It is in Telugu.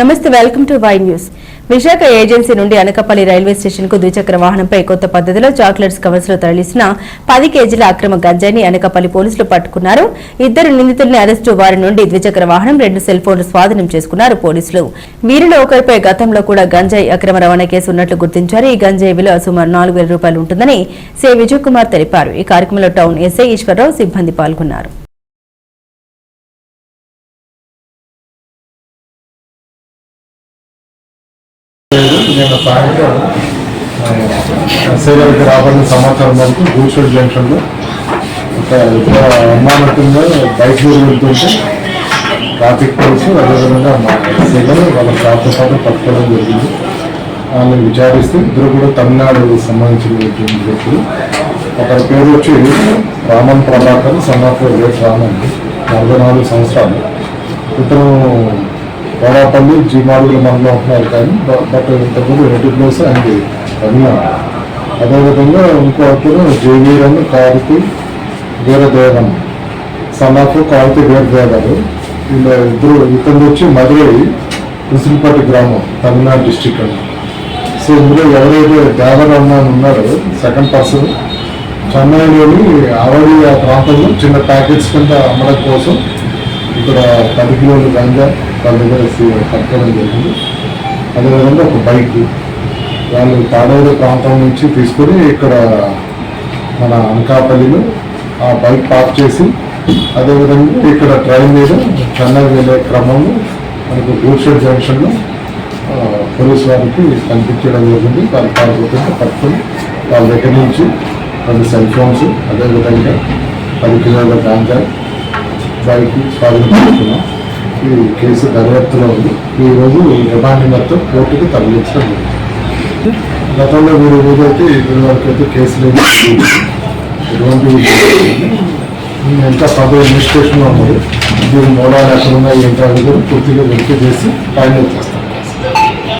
నమస్తే welcome to Y news. Visakha agency నుండి అనకపల్లి రైల్వే స్టేషన్కు ద్విచక్ర వాహనంపై కొత్త పద్ధతిలో చాక్లెట్స్ కవర్స్లో తరలిసిన పది కేజీల అక్రమ గంజాయిని అనకపల్లి పోలీసులు పట్టుకున్నారు. ఇద్దరు నిందితుల్ని అరెస్టు వారి నుండి ద్విచక్ర వాహనం రెండు సెల్ ఫోన్లు స్వాధీనం చేసుకున్నారు పోలీసులు. వీరిలో ఒకరిపై గతంలో కూడా గంజాయి అక్రమ రవాణా కేసు ఉన్నట్లు గుర్తించారు. ఈ గంజాయి విలువ సుమారు నాలుగు వేల రూపాయలు ఉంటుందని సి విజయ్ కుమార్ తెలిపారు. ఈ కార్యక్రమంలో టౌన్ ఎస్ఐ ఈశ్వరరావు సిబ్బంది పాల్గొన్నారు. నిన్న సాయంత్రం ఎస్ఐలకి రాబడిన సమాచారం వరకు గూడ్షెడ్ జంక్షన్లో ఒక ఇద్దరు అమ్మానట్టుగా బైక్ మీద వెళ్తుంటే ట్రాఫిక్ పోలీసు అదేవిధంగా మా సేవలు వాళ్ళ ప్రాంతం పాటు పట్టుకోవడం జరిగింది. వాళ్ళని విచారిస్తే ఇద్దరు కూడా తమిళనాడు సంబంధించిన వ్యక్తులు. అతని పేరు వచ్చి Raman Prabhakar son of late Raman నలభై నాలుగు సంవత్సరాలు. ఇతను కోరాపల్లి జీమాడుగుల మండలం ఉంటున్నారు కానీ బట్ ఇంతకుముందు రెడ్డి ప్లేస్ అండ్ తమిళనాడు అదేవిధంగా ఇంకో అతను జేవీరన్ కారుతి వీరదేవన్. సన్నాఫ్ కార్తి వీరదేవారు వీళ్ళ ఇద్దరు ఇతను వచ్చి మధురై ఉసిరిపట్టి గ్రామం తమిళనాడు డిస్టిక్ అని సో ఇందులో ఎవరైతే దేవరమ్మ అని ఉన్నారో సెకండ్ పర్సన్ చెన్నైలోని ఆవడి ఆ ప్రాంతంలో చిన్న ప్యాకెట్స్ కింద అమ్మడం కోసం ఇక్కడ పది కిలోలు గంజా వాళ్ళ దగ్గర సీ- పట్టుకోవడం జరిగింది. అదేవిధంగా ఒక బైక్ వాళ్ళు తాడేరు ప్రాంతం నుంచి తీసుకొని ఇక్కడ మన అనకాపల్లిలో ఆ బైక్ పార్క్ చేసి అదేవిధంగా ఇక్కడ ట్రైన్ మీద చెన్నై వెళ్ళే క్రమంలో మనకు గూడ్షెడ్ జంక్షన్లో పోలీసు వారికి కనిపించడం జరిగింది. వాళ్ళు పాల్గొంటే పట్టుకొని వాళ్ళ దగ్గర నుంచి కొన్ని సెల్ ఫోన్స్ అదేవిధంగా పది కిలోల గాంజా బైక్ స్వాధీనం ఈ కేసు దర్యాప్తులో ఉంది. ఈరోజు రిమాండ్ మొత్తం కోర్టుకు తరలించడం గతంలో మీరు ఏదైతే ఇప్పటి వరకు అయితే కేసు లేదు ఎటువంటి ఇంకా పదో ఇన్వెస్టిగేషన్లో ఉన్నది దీని మూలాలు ఎక్కడ ఉన్నాయి ఏంటో అది కూడా పూర్తిగా వెరిఫై చేసి ఫైనల్ చేస్తాం